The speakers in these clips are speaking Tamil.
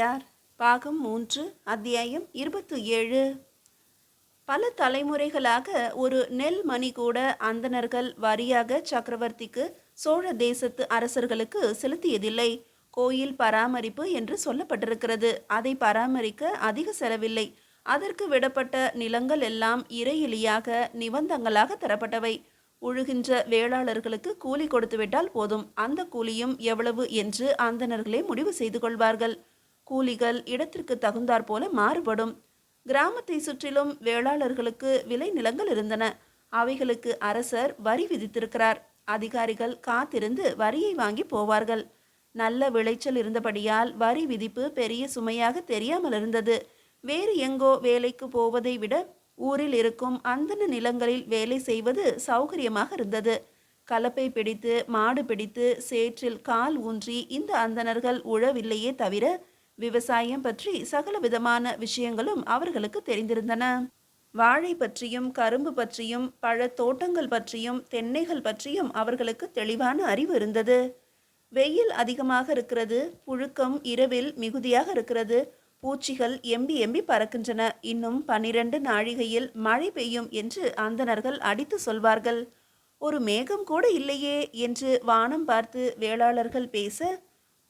தாயார் பாகம் மூன்று அத்தியாயம் இருபத்தி ஏழு. பல தலைமுறைகளாக ஒரு நெல் மணி கூட அந்தணர்கள் வரியாக சக்கரவர்த்திக்கு சோழ தேசத்து அரசர்களுக்கு செலுத்தியதில்லை. கோயில் பராமரிப்பு என்று சொல்லப்பட்டிருக்கிறது. அதை பராமரிக்க அதிக செலவில்லை. அதற்கு விடப்பட்ட நிலங்கள் எல்லாம் இறையிலியாக நிபந்தங்களாக தரப்பட்டவை. உழுகின்ற வேளாளர்களுக்கு கூலி கொடுத்துவிட்டால் போதும். அந்த கூலியும் எவ்வளவு என்று அந்தணர்களே முடிவு செய்து கொள்வார்கள். கூலிகள் இடத்திற்கு தகுந்தாற் போல மாறுபடும். கிராமத்தை சுற்றிலும் வேளாளர்களுக்கு விளை நிலங்கள் இருந்தன. அவைகளுக்கு அரசர் வரி விதித்திருக்கிறார். அதிகாரிகள் காத்திருந்து வரியை வாங்கி போவார்கள். நல்ல விளைச்சல் இருந்தபடியால் வரி விதிப்பு பெரிய சுமையாக தெரியாமல் இருந்தது. வேறு எங்கோ வேலைக்கு போவதை விட ஊரில் இருக்கும் அந்தன நிலங்களில் வேலை செய்வது சௌகரியமாக இருந்தது. கலப்பை பிடித்து மாடு பிடித்து சேற்றில் கால் ஊன்றி இந்த அந்தணர்கள் உழவில்லையே தவிர விவசாயம் பற்றி சகல விதமான விஷயங்களும் அவர்களுக்கு தெரிந்திருந்தன. வாழை பற்றியும் கரும்பு பற்றியும் பழத் தோட்டங்கள் பற்றியும் தென்னைகள் பற்றியும் அவர்களுக்கு தெளிவான அறிவு இருந்தது. வெயில் அதிகமாக இருக்கிறது புழுக்கம் இரவில் மிகுதியாக இருக்கிறது பூச்சிகள் எம்பி எம்பி பறக்கின்றன. இன்னும் பன்னிரண்டு நாழிகையில் மழை பெய்யும் என்று அந்தனர்கள் அடித்து சொல்வார்கள். ஒரு மேகம் கூட இல்லையே என்று வானம் பார்த்து வேளாளர்கள் பேச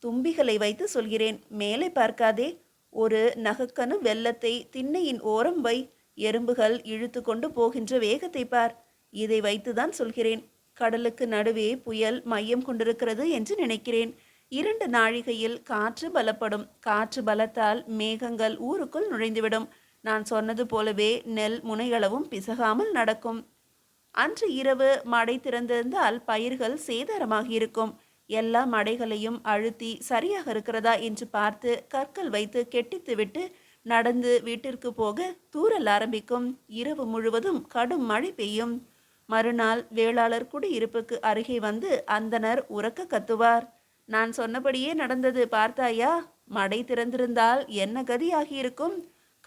தும்பிகளை வைத்து சொல்கிறேன் மேலே பார்க்காதே. ஒரு நகக்கனு வெள்ளத்தை திண்ணையின் ஓரம் வை எறும்புகள் இழுத்து கொண்டு போகின்ற வேகத்தை பார். இதை வைத்துதான் சொல்கிறேன் கடலுக்கு நடுவே புயல் மையம் கொண்டிருக்கிறது என்று நினைக்கிறேன். இரண்டு நாழிகையில் காற்று பலப்படும் காற்று பலத்தால் மேகங்கள் ஊருக்குள் நுழைந்துவிடும். நான் சொன்னது போலவே நெல் முனைகளவும் பிசகாமல் நடக்கும். அன்று இரவு மடை திறந்திருந்தால் பயிர்கள் சேதாரமாகியிருக்கும். இருக்கும் எல்லா மடைகளையும் அழுத்தி சரியாக இருக்கிறதா என்று பார்த்து கற்கள் வைத்து கெட்டித்துவிட்டு நடந்து வீட்டிற்கு போக தூரல் ஆரம்பிக்கும். இரவு முழுவதும் கடும் மழை பெய்யும். மறுநாள் வேளாளர் குடியிருப்புக்கு அருகே வந்து அந்தனர் உறக்க கத்துவார். நான் சொன்னபடியே நடந்தது பார்த்தாயா? மடை திறந்திருந்தால் என்ன கதியாகியிருக்கும்?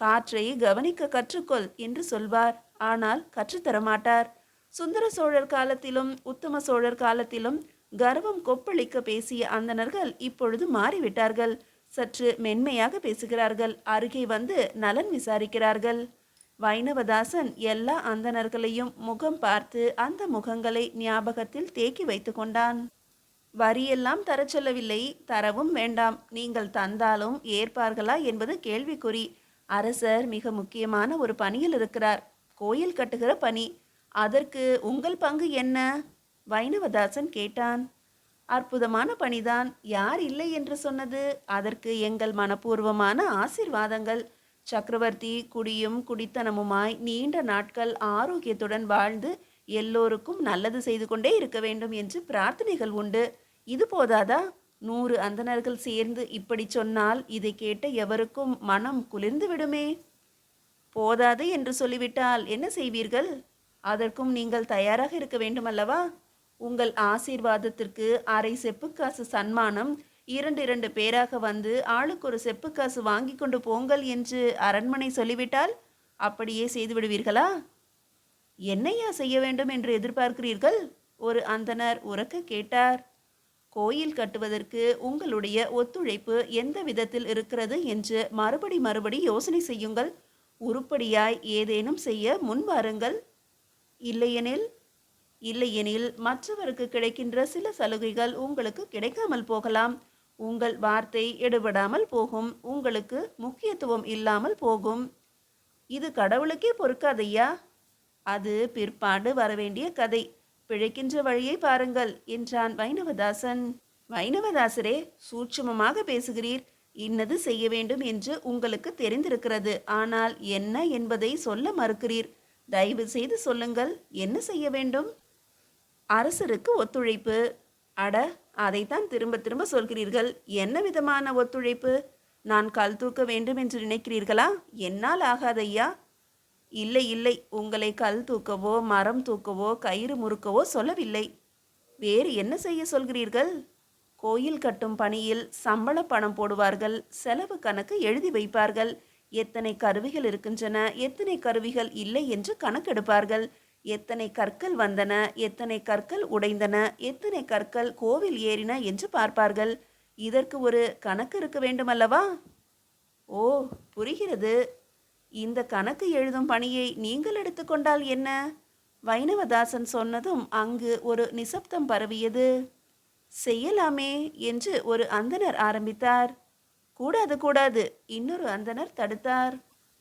காற்றை கவனிக்க கற்றுக்கொள் என்று சொல்வார். ஆனால் கற்றுத்தரமாட்டார். சுந்தர சோழர் காலத்திலும் உத்தம சோழர் காலத்திலும் கர்வம் கொப்பளிக்க பேசிய அந்தணர்கள் இப்பொழுது மாறிவிட்டார்கள். சற்று மென்மையாக பேசுகிறார்கள். அருகே வந்து நலன் விசாரிக்கிறார்கள். வைணவதாசன் எல்லா அந்தணர்களையும் முகம் பார்த்து அந்த முகங்களை ஞாபகத்தில் தேக்கி வைத்து கொண்டான். வரியெல்லாம் தரச் சொல்லவில்லை. தரவும் வேண்டாம். நீங்கள் தந்தாலும் ஏற்பார்களா என்பது கேள்விக்குறி. அரசர் மிக முக்கியமான ஒரு பணியில் இருக்கிறார். கோயில் கட்டுகிற பணி. அதற்கு உங்கள் பங்கு என்ன? வைணவதாசன் கேட்டான். அற்புதமான பணிதான் யார் இல்லை என்று சொன்னது? அதற்கு எங்கள் மனப்பூர்வமான ஆசிர்வாதங்கள். சக்கரவர்த்தி குடியும் குடித்தனமுமாய் நீண்ட நாட்கள் ஆரோக்கியத்துடன் வாழ்ந்து எல்லோருக்கும் நல்லது செய்து கொண்டே இருக்க வேண்டும் என்று பிரார்த்தனைகள் உண்டு. இது போதாதா? நூறு அந்தனர்கள் சேர்ந்து இப்படி சொன்னால் இதை கேட்ட எவருக்கும் மனம் குளிர்ந்து விடுமே? போதாது என்று சொல்லிவிட்டால் என்ன செய்வீர்கள்? அதற்கும் நீங்கள் தயாராக இருக்க வேண்டுமல்லவா? உங்கள் ஆசீர்வாதத்திற்கு அரை செப்புக்காசு சன்மானம் இரண்டு இரண்டு பேராக வந்து ஆளுக்கு ஒரு செப்புக்காசு வாங்கி கொண்டு போங்கள் என்று அரண்மனை சொல்லிவிட்டால் அப்படியே செய்து விடுவீர்களா? என்னையா செய்ய வேண்டும் என்று எதிர்பார்க்கிறீர்கள்? ஒரு அந்தணர் உறக்க கேட்டார். கோயில் கட்டுவதற்கு உங்களுடைய ஒத்துழைப்பு எந்த விதத்தில் இருக்கிறது என்று மறுபடி மறுபடி யோசனை செய்யுங்கள். உருப்படியாய் ஏதேனும் செய்ய முன்வாருங்கள் இல்லையெனில் இல்லையெனில் மற்றவருக்கு கிடைக்கின்ற சில சலுகைகள் உங்களுக்கு கிடைக்காமல் போகலாம். உங்கள் வார்த்தை எடுபடாமல் போகும். உங்களுக்கு முக்கியத்துவம் இல்லாமல் போகும். இது கடவுளுக்கே பொறுக்காதையா? அது பிற்பாடு வரவேண்டிய கதை. பிழைக்கின்ற வழியை பாருங்கள் என்றான் வைணவதாசன். வைணவதாசரே சூட்சுமமாக பேசுகிறீர். இன்னது செய்ய வேண்டும் என்று உங்களுக்கு தெரிந்திருக்கிறது. ஆனால் என்ன என்பதை சொல்ல மறுக்கிறீர்? தயவு செய்து சொல்லுங்கள் என்ன செய்ய வேண்டும்? அரசருக்கு ஒத்துழைப்பு. அட அதைத்தான் திரும்ப திரும்ப சொல்கிறீர்கள். என்ன விதமான ஒத்துழைப்பு? நான் கல் தூக்க வேண்டும் என்று நினைக்கிறீர்களா? என்னால் ஆகாதையா இல்லை இல்லை. உங்களை கல் தூக்கவோ மரம் தூக்கவோ கயிறு முறுக்கவோ சொல்லவில்லை. வேறு என்ன செய்ய சொல்கிறீர்கள்? கோயில் கட்டும் பணியில் சம்பள பணம் போடுவார்கள். செலவு கணக்கு எழுதி வைப்பார்கள். எத்தனை கருவிகள் இருக்கின்றன? எத்தனை கருவிகள் இல்லை என்று கணக்கெடுப்பார்கள். எத்தனை கற்கள் வந்தன எத்தனை கற்கள் உடைந்தன எத்தனை கற்கள் கோவில் ஏறின என்று பார்ப்பார்கள். இதற்கு ஒரு கணக்கு இருக்க வேண்டுமல்லவா? ஓ புரிகிறது. இந்த கணக்கு எழுதும் பணியை நீங்கள் எடுத்துக்கொண்டால் என்ன? வைணவதாசன் சொன்னதும் அங்கு ஒரு நிசப்தம் பரவியது. செய்யலாமே என்று ஒரு அந்தணர் ஆரம்பித்தார். கூடாது கூடாது இன்னொரு அந்தனர் தடுத்தார்.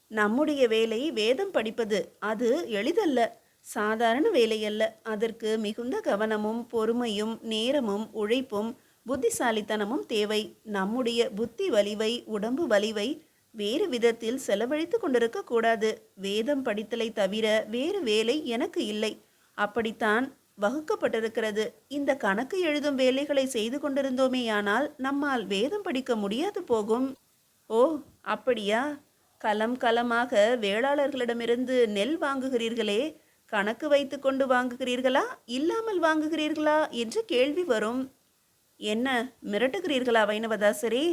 நம்முடைய வேலை வேதம் படிப்பது அது எளிதல்ல. சாதாரண வேலையல்ல. அதற்கு மிகுந்த கவனமும் பொறுமையும் நேரமும் உழைப்பும் புத்திசாலித்தனமும் தேவை. நம்முடைய புத்தி வலிவை உடம்பு வலிவை வேறு விதத்தில் செலவழித்து கொண்டிருக்க கூடாது. வேதம் படித்தலை தவிர வேறு வேலை எனக்கு இல்லை. அப்படித்தான் வகுக்கப்பட்டிருக்கிறது. இந்த கணக்கு எழுதும் வேலைகளை செய்து கொண்டிருந்தோமேயானால் நம்மால் வேதம் படிக்க முடியாது போகும். ஓ அப்படியா? கலம் கலமாக வேளாளர்களிடமிருந்து நெல் வாங்குகிறீர்களே. கணக்கு வைத்து கொண்டு வாங்குகிறீர்களா? இல்லாமல் வாங்குகிறீர்களா? என்று கேள்வி வரும். என்ன மிரட்டுகிறீர்களா வைணவதாசரே?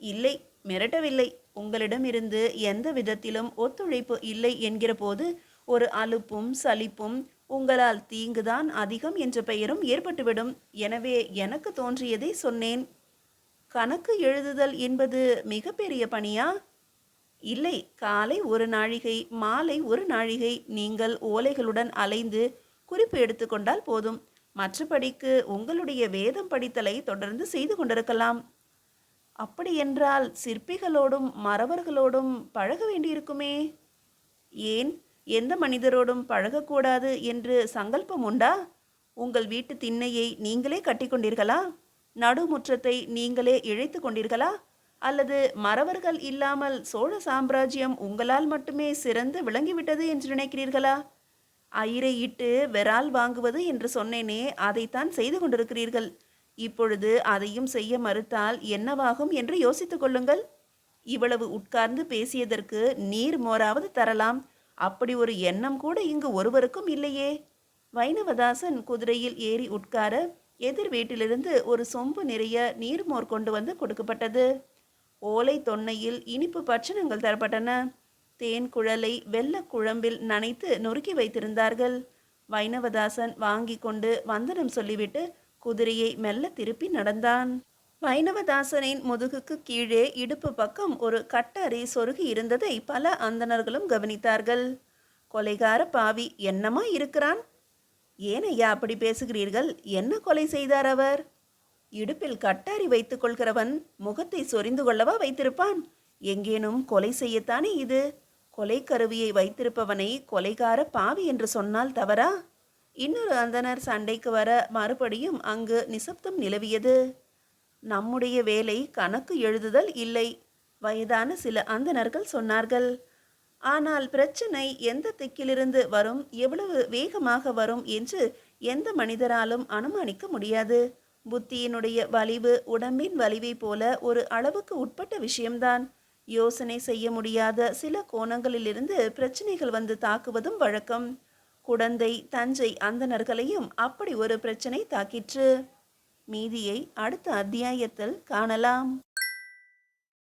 இல்லை மிரட்டவில்லை. உங்களிடமிருந்து எந்த விதத்திலும் ஒத்துழைப்பு இல்லை என்கிற போது ஒரு அலுப்பும் சலிப்பும் உங்களால் தீங்குதான் அதிகம் என்ற பெயரும் ஏற்பட்டுவிடும். எனவே எனக்கு தோன்றியதை சொன்னேன். கணக்கு எழுதுதல் என்பது மிகப்பெரிய பணியா? இல்லை காலை ஒரு நாழிகை மாலை ஒரு நாழிகை நீங்கள் ஓலைகளுடன் அலைந்து குறிப்பு எடுத்துக்கொண்டால் போதும். மற்றபடிக்கு உங்களுடைய வேதம் படித்தலை தொடர்ந்து செய்து கொண்டிருக்கலாம். அப்படியென்றால் சிற்பிகளோடும் மறவர்களோடும் பழக வேண்டியிருக்குமே? ஏன்? எந்த மனிதரோடும் பழகக்கூடாது என்று சங்கல்பம் உண்டா? உங்கள் வீட்டு திண்ணையை நீங்களே கட்டிக்கொண்டீர்களா நடுமுற்றத்தை நீங்களே இழைத்து கொண்டீர்களா? அல்லது மறவர்கள் இல்லாமல் சோழ சாம்ராஜ்யம் உங்களால் மட்டுமே சிறந்து விளங்கிவிட்டது என்று நினைக்கிறீர்களா? அயிரை இட்டு வெறால் வாங்குவது என்று சொன்னேனே அதைத்தான் செய்து கொண்டிருக்கிறீர்கள். இப்பொழுது அதையும் செய்ய மறுத்தால் என்னவாகும் என்று யோசித்துக் கொள்ளுங்கள். இவ்வளவு உட்கார்ந்து பேசியதற்கு நீர் மோராவது தரலாம். அப்படி ஒரு எண்ணம் கூட இங்கு ஒருவருக்கும் இல்லையே. வைணவதாசன் குதிரையில் ஏறி உட்கார எதிர் வீட்டிலிருந்து ஒரு சொம்பு நிறைய நீர்மோர் கொண்டு வந்து கொடுக்கப்பட்டது. ஓலை தொன்னையில் இனிப்பு பட்சணங்கள் தரப்பட்டன. தேன் குழலை வெள்ள குழம்பில் நனைத்து நொறுக்கி வைத்திருந்தார்கள். வைணவதாசன் வாங்கி கொண்டு வந்தனம் சொல்லிவிட்டு குதிரையை மெல்ல திருப்பி நடந்தான். வைணவதாசனின் முதுகுக்கு கீழே இடுப்பு பக்கம் ஒரு கட்டறை சொருகி இருந்ததை பல அந்தணர்களும் கவனித்தார்கள். கொலைகார பாவி என்னமா இருக்கிறான்? ஏன் ஐயா அப்படி பேசுகிறீர்கள்? என்ன கொலை செய்தார் அவர்? இடுப்பில் கட்டாரி வைத்துக் கொள்கிறவன் முகத்தை சொரிந்து கொள்ளவா வைத்திருப்பான்? எங்கேனும் கொலை செய்யத்தானே இது? கொலை கருவியை வைத்திருப்பவனை கொலைகார பாவி என்று சொன்னால் தவறா? இன்னொரு அந்தனர் சண்டைக்கு வர மறுபடியும் அங்கு நிசப்தம் நிலவியது. நம்முடைய வேலை கணக்கு எழுதுதல் இல்லை வயதான சில அந்தணர்கள் சொன்னார்கள். ஆனால் பிரச்சனை எந்த திக்கிலிருந்து வரும்? எவ்வளவு வேகமாக வரும்? என்று எந்த மனிதராலும் அனுமானிக்க முடியாது. புத்தியினுடைய வலிவு உடம்பின் வலிவை போல ஒரு அளவுக்கு உட்பட்ட விஷயம்தான். யோசனை செய்ய முடியாத சில கோணங்களிலிருந்து பிரச்சனைகள் வந்து தாக்குவதும் வழக்கம். குடந்தை தஞ்சை அந்தணர்களையும் அப்படி ஒரு பிரச்சனை தாக்கிற்று. மீதியை அடுத்த அத்தியாயத்தில் காணலாம்.